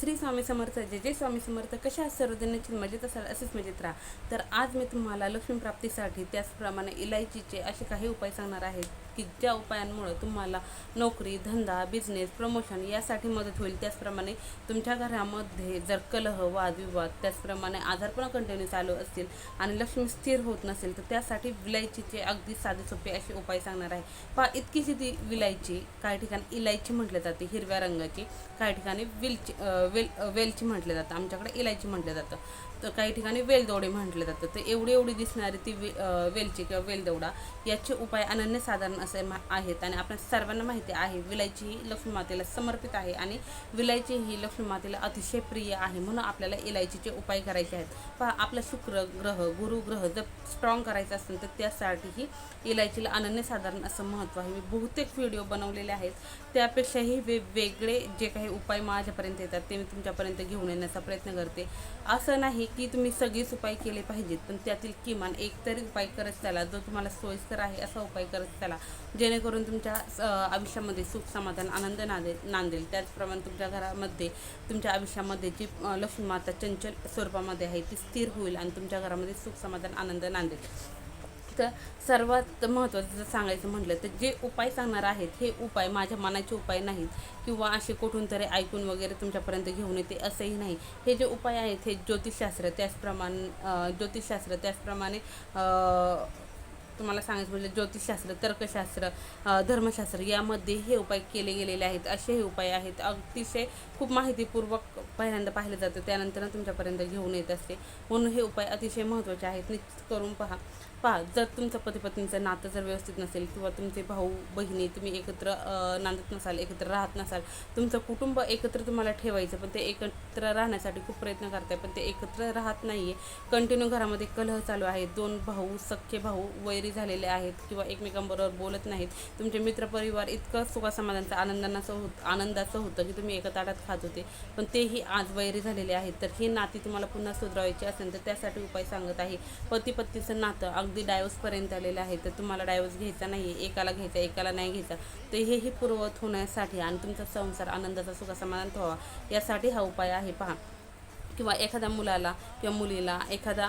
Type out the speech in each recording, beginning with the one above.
श्री स्वामी समर्थ जय जय स्वामी समर्थ कशा आहात सर्वजणांची मजेत असाल असेच मजेत राहा. तर आज मी तुम्हाला लक्ष्मी प्राप्तीसाठी त्याचप्रमाणे इलायचीचे असे काही उपाय सांगणार आहे. की ज्या उपायांमुळे तुम्हाला नोकरी धंदा बिझनेस प्रमोशन यासाठी मदत होईल त्याचप्रमाणे तुमच्या घरामध्ये जर कलह वादविवाद त्याचप्रमाणे आजारपण कंटिन्यू चालू असतील आणि लक्ष्मी स्थिर होत नसेल तर त्यासाठी विलायचीचे अगदी साधे सोपे असे उपाय सांगणार आहे. पहा इतकीशी ती विलायची काही ठिकाणी इलायची म्हटली जाते हिरव्या रंगाची. काही ठिकाणी विलची वेल वेलची म्हटलं जातं. आमच्याकडे इलायची म्हटलं जातं. तर काही ठिकाणी वेलदोडे म्हटले जातं तर एवढी एवढी दिसणारी ती वे वेलची किंवा वेलदोडा याचे उपाय अनन्यसाधारण असे मा आहेत आणि आपल्या सर्वांना माहिती आहे विलायची ही लक्ष्मी मातेला समर्पित आहे आणि विलायची ही लक्ष्मी मातेला अतिशय प्रिय आहे म्हणून आपल्याला इलायचीचे उपाय करायचे आहेत. पहा आपला शुक्र ग्रह गुरु ग्रह जर स्ट्रॉंग करायचा असेल तर त्यासाठीही इलायचीला अनन्यसाधारण असं महत्त्व आहे. मी बहुतेक व्हिडिओ बनवलेले आहेत. त्यापेक्षाही वेगवेगळे जे काही उपाय माझ्यापर्यंत येतात ते मी तुमच्यापर्यंत घेऊन येण्याचा प्रयत्न करते. असं नाही की तुम्ही सगळेच उपाय केले पाहिजेत पण त्यातील किमान एक तरी उपाय करत चला. जो तुम्हाला सोयीस्कर आहे असा उपाय करत चला. जेणेकरून तुमच्या आयुष्यामध्ये सुख समाधान आनंद नांदेल नांदेल. त्याचप्रमाणे तुमच्या घरामध्ये तुमच्या आयुष्यामध्ये जी लक्ष्मी माता चंचल स्वरूपामध्ये आहे ती स्थिर होईल आणि तुमच्या घरामध्ये सुख समाधान आनंद नांदेल. तर सर्वात महत्त्वाचं जर सांगायचं म्हटलं तर जे उपाय सांगणार आहेत हे उपाय माझ्या मनाचे उपाय नाहीत किंवा असे कुठून तरी ऐकून वगैरे तुमच्यापर्यंत घेऊन येते असंही नाही. हे जे उपाय आहेत हे ज्योतिषशास्त्र त्याचप्रमाणे ज्योतिषशास्त्र त्याचप्रमाणे तुम्हाला सांगायचं म्हणजे ज्योतिषशास्त्र तर्कशास्त्र धर्मशास्त्र यामध्ये हे उपाय केले गेलेले आहेत. असे हे उपाय आहेत. अतिशय खूप माहितीपूर्वक पहिल्यांदा पाहिलं जातं. त्यानंतर तुमच्यापर्यंत घेऊन येत असते. म्हणून हे उपाय अतिशय महत्त्वाचे आहेत. निश्चित करून पहा. पहा जर तुमचं पती पत्नीचं नातं जर व्यवस्थित नसेल किंवा तुमचे भाऊ बहिणी तुम्ही एकत्र नांदत नसाल एकत्र राहत नसाल तुमचं कुटुंब एकत्र तुम्हाला ठेवायचं पण ते एकत्र राहण्यासाठी खूप प्रयत्न करताय पण ते एकत्र राहत नाही आहे कंटिन्यू घरामध्ये कलह चालू आहे. दोन भाऊ सख्खे भाऊ वैरी झालेले आहेत किंवा एकमेकांबरोबर बोलत नाहीत. तुमचे मित्रपरिवार इतकं सुखासमाधानचं आनंदाचं होत आनंदाचं होतं की तुम्ही एका ताटात खात होते. पण तेही आज वैरी झालेले आहेत. तर हे नाती तुम्हाला पुन्हा सुधारायची असेल तर त्यासाठी उपाय सांगत आहे. पती पत्नीचं नातं अगदी डायव्हर्सपर्यंत आलेलं आहे तर तुम्हाला डायव्हर्स घ्यायचा नाही आहे एकाला घ्यायचा एकाला नाही घ्यायचा. तर हेही पूर्ववत होण्यासाठी आणि तुमचा संसार आनंदाचा सुखासमाधान व्हावा यासाठी हा उपाय आहे. पहा किंवा एखाद्या मुलाला किंवा मुलीला एखादा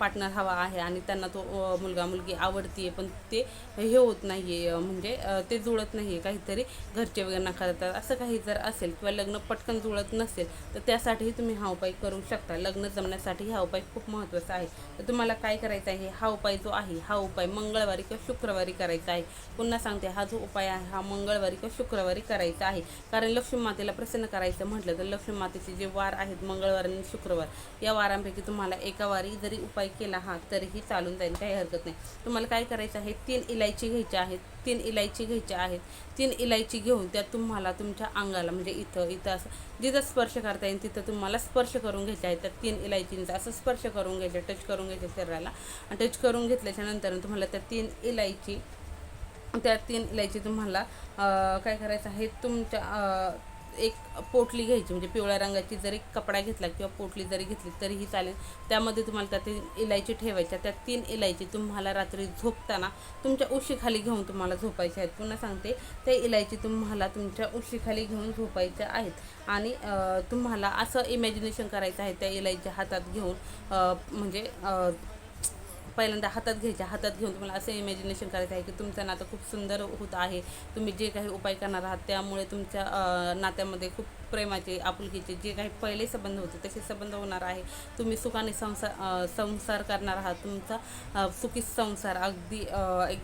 पार्टनर हवा आहे आणि त्यांना तो मुलगा मुलगी आवडती आहे पण ते हे होत नाही आहे म्हणजे ते जुळत नाही आहे काहीतरी घरचे वगैरे नकारतात असं काही जर असेल किंवा लग्न पटकन जुळत नसेल तर त्यासाठीही तुम्ही हा उपाय करू शकता. लग्न जमण्यासाठी हा उपाय खूप महत्त्वाचा आहे. तर तुम्हाला काय करायचं आहे? हा उपाय जो आहे हा उपाय मंगळवारी किंवा शुक्रवारी करायचा आहे. पुन्हा सांगते हा जो उपाय आहे हा मंगळवारी किंवा शुक्रवारी करायचा आहे. कारण लक्ष्मी मातेला प्रसन्न करायचं म्हटलं तर लक्ष्मी मातेचे जे वार आहेत मंगळवार आणि शुक्रवार. या वारांपैकी तुम्हाला एका वारी जरी उपाय केला हा तरीही चालून जाईल काही हरकत नाही. तुम्हाला काय करायचं आहे? तीन इलायची घ्यायची आहेत. तीन इलायची घ्यायच्या आहेत. तीन इलायची घेऊन त्या तुम्हाला तुमच्या अंगाला म्हणजे इथं इथं असं जिथं स्पर्श करता येईल तिथं तुम्हाला स्पर्श करून घ्यायचे आहेत. त्या तीन इलायचींचा असं स्पर्श करून घ्यायचं टच करून घ्यायचं शरीराला. आणि टच करून घेतल्याच्या नंतर तुम्हाला त्या तीन इलायची त्या तीन इलायची तुम्हाला काय करायचं आहे? तुमच्या एक पोटली घ्यायची म्हणजे पिवळ्या रंगाची जरी कपडा घेतला किंवा पोटली जरी घेतली तरीही चालेल. त्यामध्ये तुम्हाला त्या तीन इलायची ठेवायच्या. त्या तीन इलायची तुम्हाला रात्री झोपताना तुमच्या उशीखाली घेऊन तुम्हाला झोपायच्या आहेत. पुन्हा सांगते त्या इलायची तुम्हाला तुमच्या उशीखाली घेऊन झोपायच्या आहेत. आणि तुम्हाला असं इमॅजिनेशन करायचं आहे त्या इलायच्या हातात घेऊन म्हणजे पहिल्यांदा हातात घ्यायच्या. हातात घेऊन तुम्हाला असं इमॅजिनेशन करायचं आहे की तुमचं नातं खूप सुंदर होत आहे. तुम्ही जे काही उपाय करणार आहात त्यामुळे तुमच्या नात्यामध्ये खूप प्रेमाचे आपुलकीचे जे काही पहिले संबंध होते तसे संबंध होणार आहे. तुम्ही सुखाने संसार संसार करणार आहात. तुमचा सुखी संसार अगदी एक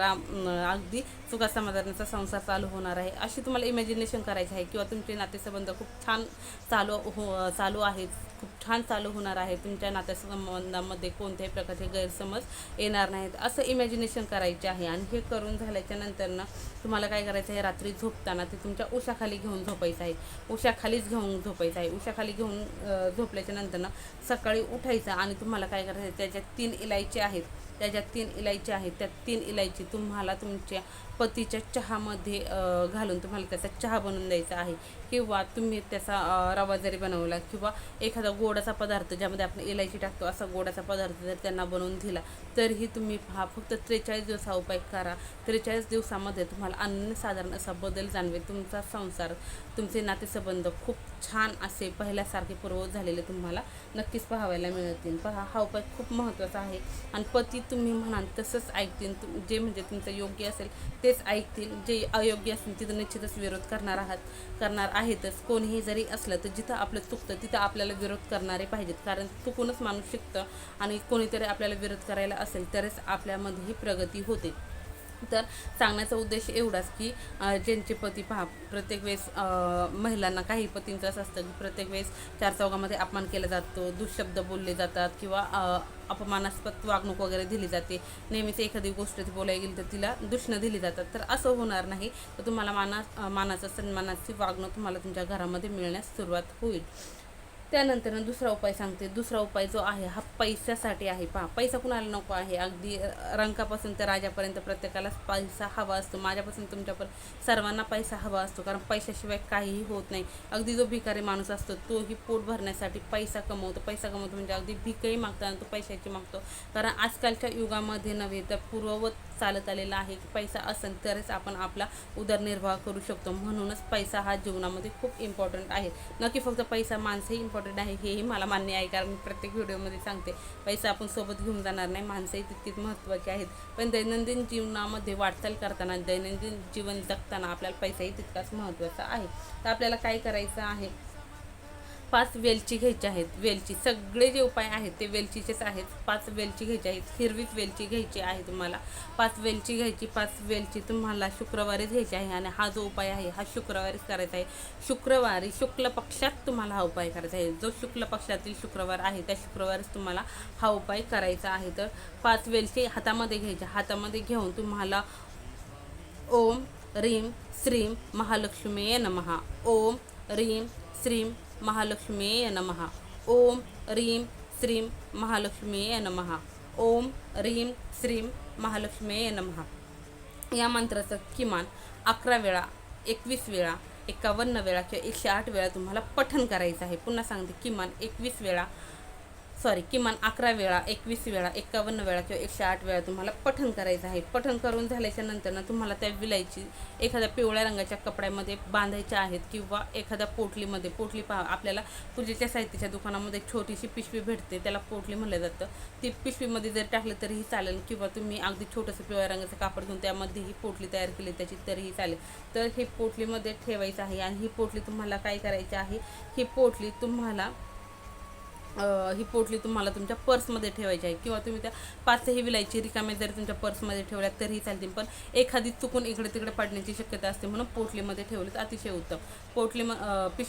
राम अं, अगदी सुखासमाधानाचा संसार चालू होणार आहे. अशी तुम्हाला इमॅजिनेशन करायचे आहे किंवा तुमचे नातेसंबंध खूप छान चालू हो चालू आहेत खूप छान चालू होणार आहे. तुमच्या नातेसंबंधामध्ये कोणत्याही प्रकारचे गैरसमज येणार नाहीत असं इमॅजिनेशन करायचे आहे. आणि हे करून झाल्याच्यानंतर ना तुम्हाला काय करायचं आहे? रात्री झोपताना ते तुमच्या उशाखाली घेऊन झोपायचं आहे. उशाखालीच घेऊन झोपायचं आहे. उशाखाली घेऊन झोपल्याच्या नंतर ना सकाळी उठायचं आणि तुम्हाला काय करायचं त्याच्यात तीन इलायची आहेत. त्या ज्या तीन इलायची आहेत त्या तीन इलायची तुम्हाला तुमच्या पतीच्या चहामध्ये घालून तुम्हाला त्याचा चहा बनवून द्यायचा आहे. किंवा तुम्ही त्याचा रवा जरी बनवला किंवा एखादा गोडाचा पदार्थ ज्यामध्ये आपण इलायची टाकतो असा गोडाचा पदार्थ जर त्यांना बनवून दिला तरीही तुम्ही हा फक्त त्रेचाळीस दिवसा उपाय करा. त्रेचाळीस दिवसामध्ये तुम्हाला अनन्यसाधारण असा बदल जाणवेल. तुमचा संसार तुमचे नातेसंबंध खूप छान असे पहिल्यासारखे पूर्वत झालेले तुम्हाला नक्कीच पाहायला मिळतील. पहा हा उपाय खूप महत्त्वाचा आहे. आणि पती तुम्ही म्हणाल तसंच ऐकतील तुम जे म्हणजे तुमचं योग्य असेल तेच ऐकतील. जे अयोग्य असेल तिथं निश्चितच विरोध करणार आहात करणार आहेतच. कोणीही जरी असलं तर जिथं आपलं चुकतं तिथं आपल्याला विरोध करणारे पाहिजेत. कारण चुकूनच माणूस शिकतं आणि कोणीतरी आपल्याला विरोध करायला असेल तरच आपल्यामध्येही प्रगती होते. तर सांगण्याचा उद्देश एवढाच की ज्यांचे पती पहा प्रत्येक वेळेस महिलांना काही पतींचं असं असतं की प्रत्येक वेळेस चार चौघामध्ये अपमान केला जातो दुःशब्द बोलले जातात किंवा अपमानास्पद वागणूक वगैरे दिली जाते. नेहमीच एखादी गोष्ट ती बोलायला गेली तर तिला दुष्णं दिली जातात. तर असं होणार नाही. तर तुम्हाला माना मानाचा सन्मानाची वागणूक तुम्हाला तुमच्या घरामध्ये मिळण्यास सुरुवात होईल. त्यानंतर दुसरा उपाय सांगते. दुसरा उपाय जो आहे हा पैशासाठी आहे. पहा पैसा कुणाला नको आहे? अगदी रंकापासून तर राजापर्यंत प्रत्येकालाच पैसा हवा असतो. माझ्यापासून तुमच्यापर्यंत सर्वांना पैसा हवा असतो कारण पैशाशिवाय काहीही होत नाही. अगदी जो भिकारी माणूस असतो तोही पोट भरण्यासाठी पैसा कमवतो. पैसा कमवतो म्हणजे अगदी भिकही मागतो आणि तो पैशाची मागतो. कारण आजकालच्या युगामध्ये नव्हे तर पूर्ववत चालत आलेला आहे. की पैसा असेल तरच आपण आपला उदरनिर्वाह करू शकतो. म्हणूनच पैसा हा जीवनामध्ये खूप इम्पॉर्टंट आहे. नक्की फक्त पैसा माणसंही इम्पॉर्टंट आहे हेही मला मान्य आहे. कारण मी प्रत्येक व्हिडिओमध्ये सांगते पैसा आपण सोबत घेऊन जाणार नाही. माणसंही तितकीच महत्त्वाची आहेत. पण दैनंदिन जीवनामध्ये वाटचाल करताना दैनंदिन जीवन जगताना आपल्याला पैसाही तितकाच महत्त्वाचा आहे. तर आपल्याला काय करायचं आहे? पाच वेलची घ्यायची आहेत वेलची. सगळे जे उपाय आहेत ते वेलचीचेच आहेत. पाच वेलची घ्यायची आहेत. हिरवीच वेलची घ्यायची आहे तुम्हाला. पाच वेलची घ्यायची पाच वेलची तुम्हाला शुक्रवारीच घ्यायची आहे आणि हा जो उपाय आहे हा शुक्रवारीच करायचा आहे. शुक्रवारी शुक्ल पक्षात तुम्हाला हा उपाय करायचा आहे. जो शुक्ल पक्षातील शुक्रवार आहे त्या शुक्रवारीच तुम्हाला हा उपाय करायचा आहे. तर पाच वेलची हातामध्ये घ्यायच्या हातामध्ये घेऊन तुम्हाला ओम रीम श्रीम महालक्ष्मी नमहा ओम रीम श्रीम महालक्ष्मीय नमः। ओम रीम श्रीम महालक्ष्मीये नमः। ओम रीम श्रीम महालक्ष्मीय नमः। या मंत्राचं किमान अकरा वेळा एकवीस वेळा एकावन्न वेळा किंवा एकशे आठ वेळा तुम्हाला पठन करायचं आहे. पुन्हा सांगते किमान एकवीस वेळा सॉरी किमान अकरा वेळा एकवीस वेळा एकावन्न वेळा किंवा एकशे आठ वेळा तुम्हाला पठण करायचं आहे. पठण करून झाल्याच्यानंतर ना तुम्हाला त्या विलायची एखाद्या पिवळ्या रंगाच्या कपड्यामध्ये बांधायच्या आहेत किंवा एखाद्या पोटलीमध्ये पोटली पहा आपल्याला पूजेच्या साहित्याच्या दुकानामध्ये एक छोटीशी पिशवी भेटते त्याला पोटली म्हणलं जातं. ती पिशवीमध्ये जर टाकलं तरीही चालेल किंवा तुम्ही अगदी छोटंसं पिवळ्या रंगाचं कापड घेऊन त्यामध्येही पोटली तयार केली त्याची तरीही चालेल. तर हे पोटलीमध्ये ठेवायचं आहे आणि ही पोटली तुम्हाला काय करायची आहे? ही पोटली तुम्हाला ही पोटली तुम्हाला तुमच्या पर्समध्ये ठेवायची आहे. किंवा तुम्ही त्या पाचही विलायची रिकामे जरी तुमच्या पर्समध्ये ठेवल्या तरीही चालतील. पण एखादी चुकून इकडे तिकडे पडण्याची शक्यता असते म्हणून पोटलीमध्ये ठेवली तर अतिशय उत्तम. पोटली म पिश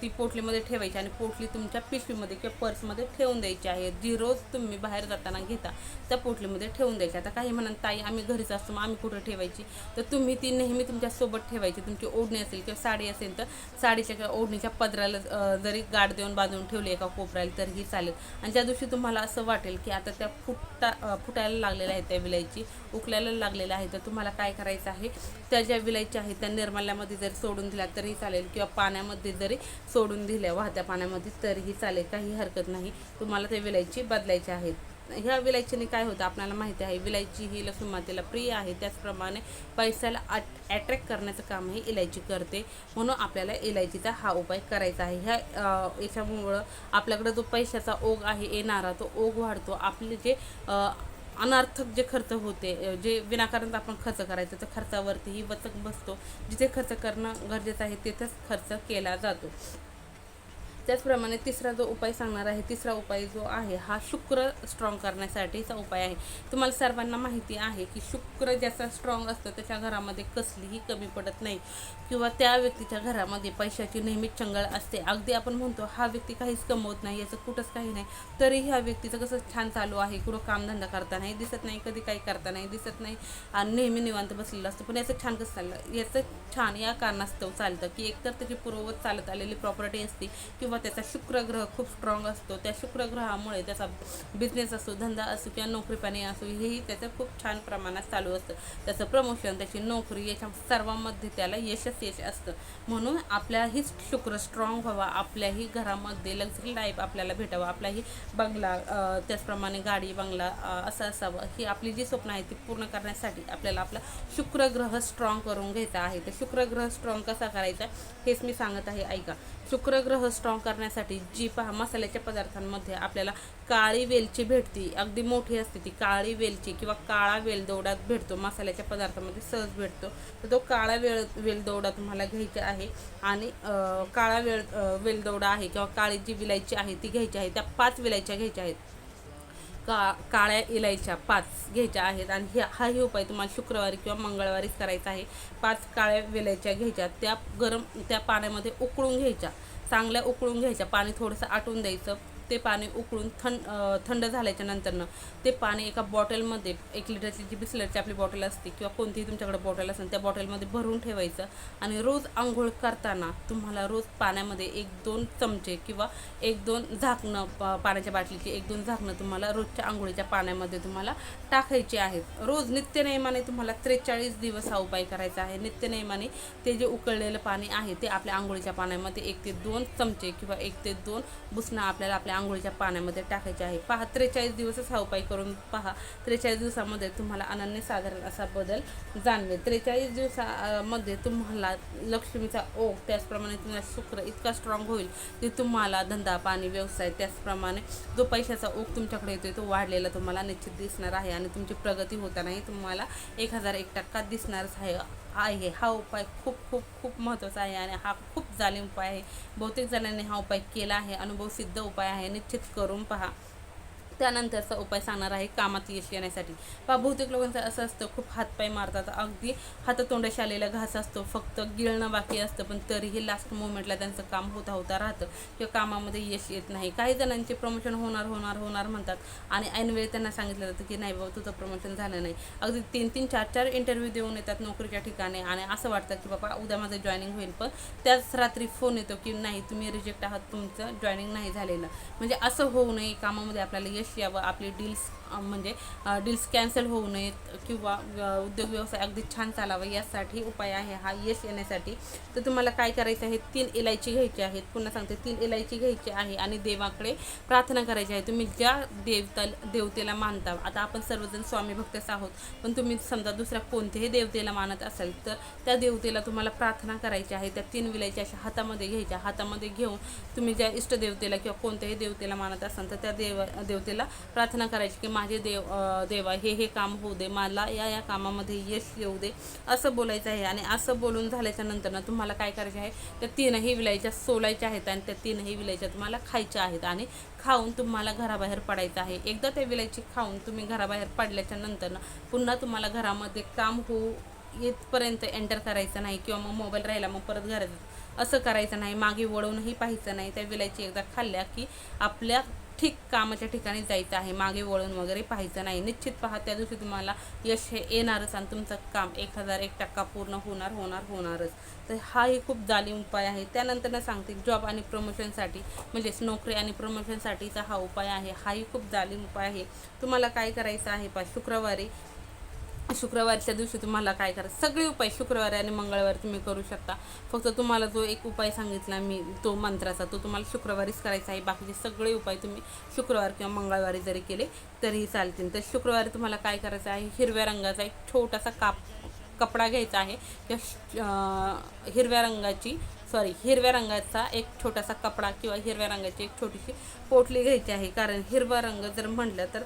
ती पोटलीमध्ये ठेवायची आणि पोटली तुमच्या पिशवीमध्ये किंवा पर्समध्ये ठेवून द्यायची आहे. जी रोज तुम्ही बाहेर जाताना घेता त्या पोटलीमध्ये ठेवून द्यायची. आता काही म्हणाल ताई आम्ही घरीच असतो मग आम्ही कुठं ठेवायची? तर तुम्ही ती नेहमी तुमच्यासोबत ठेवायची. तुमची ओढणी असेल किंवा साडी असेल तर साडीच्या किंवा ओढणीच्या पदराला जरी गाठ देऊन बांधून ठेवली एका कोपऱ्याला तर तरीही चालेल. आणि ज्या दिवशी तुम्हाला असं वाटेल की आता त्या फुटता फुटायला लागलेल्या आहेत त्या विलायची उकलायला लागलेल्या आहेत तर तुम्हाला काय करायचं आहे? त्या ज्या विलायच्या आहेत त्या निर्माल्यामध्ये जरी सोडून दिल्या तरीही चालेल किंवा पाण्यामध्ये जरी सोडून दिल्या वाहत्या पाण्यामध्ये तरीही चालेल काही हरकत नाही. तुम्हाला त्या विलायची बदलायची आहेत. ह्या विलायचीने काय होतं आपल्याला माहिती आहे विलायची ही लक्ष्मी मातेला प्रिय आहे. त्याचप्रमाणे पैशाला अट अट्रॅक्ट करण्याचं कामही इलायची करते. म्हणून आपल्याला इलायचीचा हा उपाय करायचा आहे. ह्या याच्यामुळं आपल्याकडे जो पैशाचा ओघ आहे येणारा तो ओघ वाढतो. आपले जे अनार्थक अनर्थक जे खर्च होते जे विनाकारण आपण खर्च करायचं तर खर्चावरतीही वचक बसतो. जिथे खर्च करणं गरजेचं आहे तिथेच खर्च केला जातो. त्याचप्रमाणे तिसरा जो उपाय सांगणार आहे तिसरा उपाय जो आहे हा शुक्र स्ट्रॉंग करण्यासाठीचा उपाय आहे. तुम्हाला सर्वांना माहिती आहे की शुक्र ज्याचा स्ट्रॉंग असतो त्याच्या घरामध्ये कसलीही कमी पडत नाही. किंवा त्या व्यक्तीच्या घरामध्ये पैशाची नेहमीच चंगळ असते. अगदी आपण म्हणतो हा व्यक्ती काहीच कमवत नाही याचं कुठंच काही नाही. तरी ह्या व्यक्तीचं कसं छान चालू आहे कुठं कामधंदा करता नाही दिसत नाही कधी काही करता नाही दिसत नाही. आणि नेहमी निवांत बसलेलं असतं. पण याचं छान कसं चाललं? याचं छान या कारणास्तव चालतं की एकतर त्याची पूर्ववत चालत आलेली प्रॉपर्टी असते किंवा किंवा त्याचा शुक्रग्रह खूप स्ट्रॉंग असतो. त्या शुक्रग्रहामुळे त्याचा बिझनेस असो धंदा असो किंवा नोकरीपाणी असो हेही त्याचं खूप छान प्रमाणात चालू असतं. त्याचं प्रमोशन त्याची नोकरी याच्या सर्वांमध्ये त्याला यशच यश असतं. म्हणून आपल्याही शुक्र स्ट्रॉंग व्हावा आपल्याही घरामध्ये लक्झरी लाईफ आपल्याला भेटावं आपलाही बंगला त्याचप्रमाणे गाडी बंगला असं असावं ही आपली जी स्वप्न आहे ती पूर्ण करण्यासाठी आपल्याला आपला शुक्रग्रह स्ट्रॉंग करून घ्यायचा आहे. तर शुक्रग्रह स्ट्रॉंग कसा करायचा हेच मी सांगत आहे ऐका. शुक्रग्रह स्ट्रॉंग करण्यासाठी जी पहा मसाल्याच्या पदार्थांमध्ये आपल्याला काळी वेलची भेटती. अगदी मोठी असते ती काळी वेलची किंवा काळा वेलदोडा भेटतो. मसाल्याच्या पदार्थामध्ये सहज भेटतो. तर तो काळा वेळ वेलदोडा तुम्हाला घ्यायचा आहे आणि काळा वेळ अं, वेलदोडा आहे किंवा काळी जी विलायची आहे ती घ्यायची आहे. त्या पाच विलायच्या घ्यायच्या आहेत. का काळ्या इलायच्या पाच घ्यायच्या आहेत आणि हे हाही उपाय तुम्हाला शुक्रवारी किंवा मंगळवारीच करायचा आहे. पाच काळ्या वेलायच्या घ्यायच्या. त्या गरम त्या पाण्यामध्ये उकळून घ्यायच्या. चांगल्या उकळून घ्यायच्या. पाणी थोडंसं आटून द्यायचं. ते पाणी उकळून थंड थंड झाल्याच्या नंतरनं ते पाणी एका बॉटलमध्ये एक लिटरची जी बिस्लरची आपली बॉटल असते किंवा कोणतीही तुमच्याकडे बॉटल असेल त्या बॉटलमध्ये भरून ठेवायचं आणि रोज आंघोळ करताना तुम्हाला रोज पाण्यामध्ये एक दोन चमचे किंवा एक दोन झाकणं पाण्याच्या बाटलीची एक दोन झाकणं तुम्हाला रोजच्या आंघोळीच्या पाण्यामध्ये तुम्हाला टाकायचे आहेत. रोज नित्यनेमाने तुम्हाला त्रेचाळीस दिवस हा उपाय करायचा आहे. नित्यनेमाने ते जे उकळलेलं पाणी आहे ते आपल्या आंघोळीच्या पाण्यामध्ये एक ते दोन चमचे किंवा एक ते दोन बुसणं आपल्याला आपल्या आंघोळीच्या पाण्यामध्ये टाकायचे आहे. पहा त्रेचाळीस दिवसच हा उपाय करून पहा. त्रेचाळीस दिवसामध्ये तुम्हाला अनन्य साधारण असा बदल जाणवेल. त्रेचाळीस दिवसामध्ये तुम्हाला लक्ष्मीचा ओघ त्याचप्रमाणे तुम्हाला शुक्र इतका स्ट्रॉंग होईल की तुम्हाला धंदा पाणी व्यवसाय त्याचप्रमाणे जो पैशाचा ओघ तुमच्याकडे येतोय तो वाढलेला तुम्हाला निश्चित दिसणार आहे आणि तुमची प्रगती होतानाही तुम्हाला एक हजार एक टक्का दिसणारच आहे. आहे. हा उपाय खूप खूप खूप महत्त्वाचा आहे आणि हा खूप झाले उपाय आहे. बहुतेक जणांनी हा उपाय केला आहे. अनुभव सिद्ध उपाय आहे. निश्चित करून पहा. त्यानंतरचा उपाय सांगणार आहे कामात यश येण्यासाठी. पहा बहुतेक लोकांचं असं असतं खूप हातपाय मारतात. अगदी हातातोंडाशी आलेला घास असतो फक्त गिळणं बाकी असतं पण तरीही लास्ट मोमेंटला त्यांचं काम होता होता राहतं किंवा कामामध्ये यश येत नाही. काही जणांचे प्रमोशन होणार होणार होणार म्हणतात आणि ऐनवेळी त्यांना सांगितलं जातं की नाही बाबा तुझं प्रमोशन झालं नाही. अगदी तीन तीन चार चार इंटरव्ह्यू देऊन येतात नोकरीच्या ठिकाणी आणि असं वाटतं की बाबा उद्या माझं जॉईनिंग होईल. पण त्याच रात्री फोन येतो की नाही तुम्ही रिजेक्ट आहात तुमचं जॉईनिंग नाही झालेलं. म्हणजे असं होऊ नये कामामध्ये आपल्याला यश यश यावं आपली डील्स म्हणजे डील्स कॅन्सल होऊ नयेत किंवा उद्योग व्यवसाय अगदी छान चालावा यासाठी उपाय आहे हा यश येण्यासाठी. तर तुम्हाला काय करायचं आहे? तीन इलायची घ्यायची आहेत पुन्हा सांगते तीन इलायची घ्यायची आहे आणि देवाकडे प्रार्थना करायची आहे. तुम्ही ज्या देवता देवतेला मानता आता आपण सर्वजण स्वामी भक्तच आहोत पण तुम्ही समजा दुसऱ्या कोणत्याही देवतेला मानत असाल तर त्या देवतेला तुम्हाला प्रार्थना करायची आहे. त्या तीन विलायच्या अशा हातामध्ये घ्यायच्या. हातामध्ये घेऊन तुम्ही ज्या इष्टदेवतेला किंवा कोणत्याही देवतेला मानत असाल तर त्या देव देवतेला प्रार्थना करायची की माझे देव देवा हे हे काम होऊ दे मला या या कामामध्ये यश येऊ दे असं बोलायचं आहे. आणि असं बोलून झाल्याच्यानंतर ना तुम्हाला काय करायचे आहे? त्या तीनही विलायच्या सोलायच्या आहेत आणि त्या तीनही विलायच्या तुम्हाला खायच्या आहेत. आणि खाऊन तुम्हाला घराबाहेर पडायचं आहे. एकदा त्या विलायची खाऊन तुम्ही घराबाहेर पडल्याच्या नंतर ना पुन्हा तुम्हाला घरामध्ये काम होऊ येतपर्यंत एंटर करायचं नाही किंवा मग मोबाईल राहिला मग परत घरात असं करायचं नाही. मागे वळूनही पाहायचं नाही. त्या विलायची एकदा खाल्ल्या की आपल्या ठीक कामाच्या ठिकाणी जायचं आहे मागे वळून वगैरे पाहायचं नाही. निश्चित पहा त्या दिवशी तुम्हाला यश हे येणारच आणि तुमचं काम एक हजार एक टक्का पूर्ण होणार होणार होणारच. तर हाही खूप जालीम उपाय आहे. त्यानंतर ना सांगते जॉब आणि प्रमोशनसाठी म्हणजेच नोकरी आणि प्रमोशनसाठीचा हा उपाय आहे. हाही खूप जालीम उपाय आहे. तुम्हाला काय करायचं आहे पा शुक्रवारी शुक्रवारच्या दिवशी तुम्हाला काय करायचं सगळे उपाय शुक्रवारी आणि मंगळवारी तुम्ही करू शकता. फक्त तुम्हाला जो एक उपाय सांगितला मी तो मंत्राचा तो तुम्हाला शुक्रवारीच करायचा आहे. बाकीचे सगळे उपाय तुम्ही शुक्रवार किंवा मंगळवारी जरी केले तरीही चालतील. तर शुक्रवारी तुम्हाला काय करायचं आहे? हिरव्या रंगाचा एक छोटासा काप कपडा घ्यायचा आहे. किंवा श- हिरव्या रंगाची सॉरी हिरव्या रंगाचा एक छोटासा कपडा किंवा हिरव्या रंगाची एक छोटीशी पोटली घ्यायची आहे. कारण हिरवा रंग जर म्हटलं तर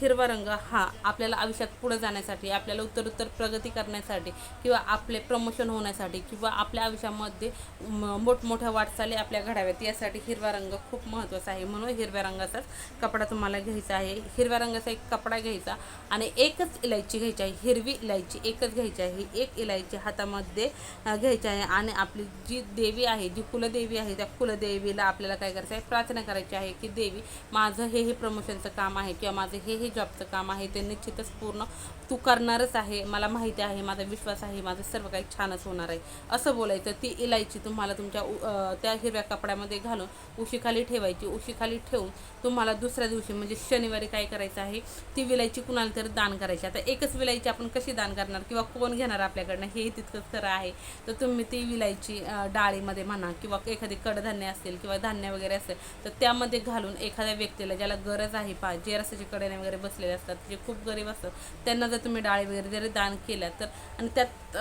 हिरवा रंग हा आपल्याला आयुष्यात पुढे जाण्यासाठी आपल्याला उत्तरोत्तर प्रगती करण्यासाठी किंवा आपले प्रमोशन होण्यासाठी किंवा आपल्या आयुष्यामध्ये म- मोठमोठ्या वाटचाली आपल्या घडाव्यात यासाठी हिरवा रंग खूप महत्त्वाचा आहे. म्हणून हिरव्या रंगाचाच कपडा तुम्हाला घ्यायचा आहे. हिरव्या रंगाचा एक कपडा घ्यायचा आणि एकच इलायची घ्यायची आहे. हिरवी इलायची एकच घ्यायची आहे. एक इलायची हातामध्ये घ्यायची आहे आणि आपली जी देवी आहे जी कुलदेवी आहे त्या कुलदेवीला आपल्याला काय करायचं आहे? प्रार्थना करायची आहे की देवी माझं हे हे प्रमोशनचं काम आहे किंवा माझं हे हे जॉबचं काम आहे ते निश्चितच पूर्ण तू करणारच आहे मला माहिती आहे माझा विश्वास आहे माझं सर्व काही छानच होणार आहे. असं बोलायचं ती इलायची तुम्हाला तुमच्या उ- त्या हिरव्या कपड्यामध्ये घालून उशीखाली ठेवायची. उशीखाली ठेवून तुम्हाला दुसऱ्या दिवशी म्हणजे शनिवारी काय करायचं आहे? ती विलायची कुणाला तरी दान करायची. आता एकच विलायची आपण कशी दान करणार किंवा कोण घेणार आपल्याकडनं? हेही तितकंच खरं आहे. तर तुम्ही ती विलायची डाळीमध्ये म्हणा किंवा एखादी कडधान्य असेल किंवा धान्य वगैरे असेल तर त्यामध्ये घालून एखाद्या व्यक्तीला ज्याला गरज आहे पा जे रस्त्याचे कडेने वगैरे बसलेले असतात जे खूप गरीब असतात त्यांना जर तुम्ही डाळी वगैरे जरी दान केल्या तर आणि त्यात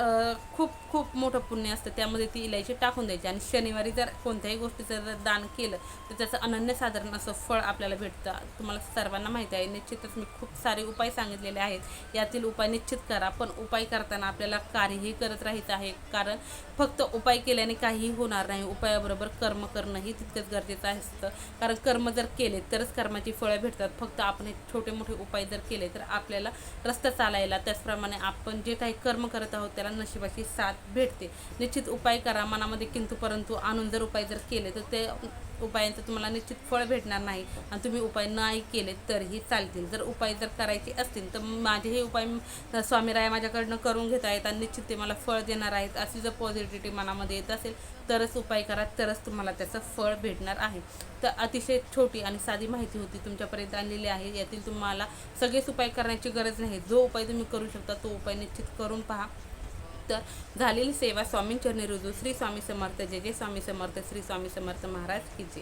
खूप खूप मोठं पुण्य असतं त्यामध्ये ती इलायची टाकून द्यायची. आणि शनिवारी जर कोणत्याही गोष्टीचं जर दान केलं तर त्याचं अनन्यसाधारण असं फळ आपल्याला भेटतं. तुम्हाला सर्वांना माहिती आहे निश्चितच मी खूप सारे उपाय सांगितलेले आहेत. यातील उपाय निश्चित करा पण उपाय करताना आपल्याला कार्यही करत राहायचं आहे. कारण फक्त उपाय केल्याने काहीही होणार नाही. उपायाबरोबर कर्म करणंही तितकंच गरजेचं असतं कारण कर्म जर केले तरच कर्माची फळं भेटतात. फक्त आपण छोटे मोठे उपाय जर केले तर आपल्याला रस्ता चालायला त्याचप्रमाणे आपण जे काही कर्म करत आहोत त्याला नशिबाची साथ भेटते. निश्चित उपाय करा मनामध्ये किंतु परंतु आणून जर उपाय जर केले तर ते उपायांचं तुम्हाला निश्चित फळ भेटणार नाही आणि तुम्ही उपाय नाही केले तरीही चालतील. जर उपाय जर करायचे असतील तर माझे हे उपाय स्वामीराय माझ्याकडनं करून घेत आहेत आणि निश्चित ते मला फळ देणार आहेत. अशी जर पॉझिटिव्हिटी मनामध्ये येत असेल तरच उपाय करा तरच तुम्हाला त्याचं फळ भेटणार आहे. तर अतिशय छोटी आणि साधी माहिती होती तुमच्यापर्यंत आणलेली आहे. यातील तुम्हाला सगळेच उपाय करण्याची गरज नाही. जो उपाय तुम्ही करू शकता तो उपाय निश्चित करून पहा. तर झालेली सेवा स्वामींचरणी रुजू. श्री स्वामी समर्थ जय जय स्वामी समर्थ. श्री स्वामी समर्थ महाराज की जय.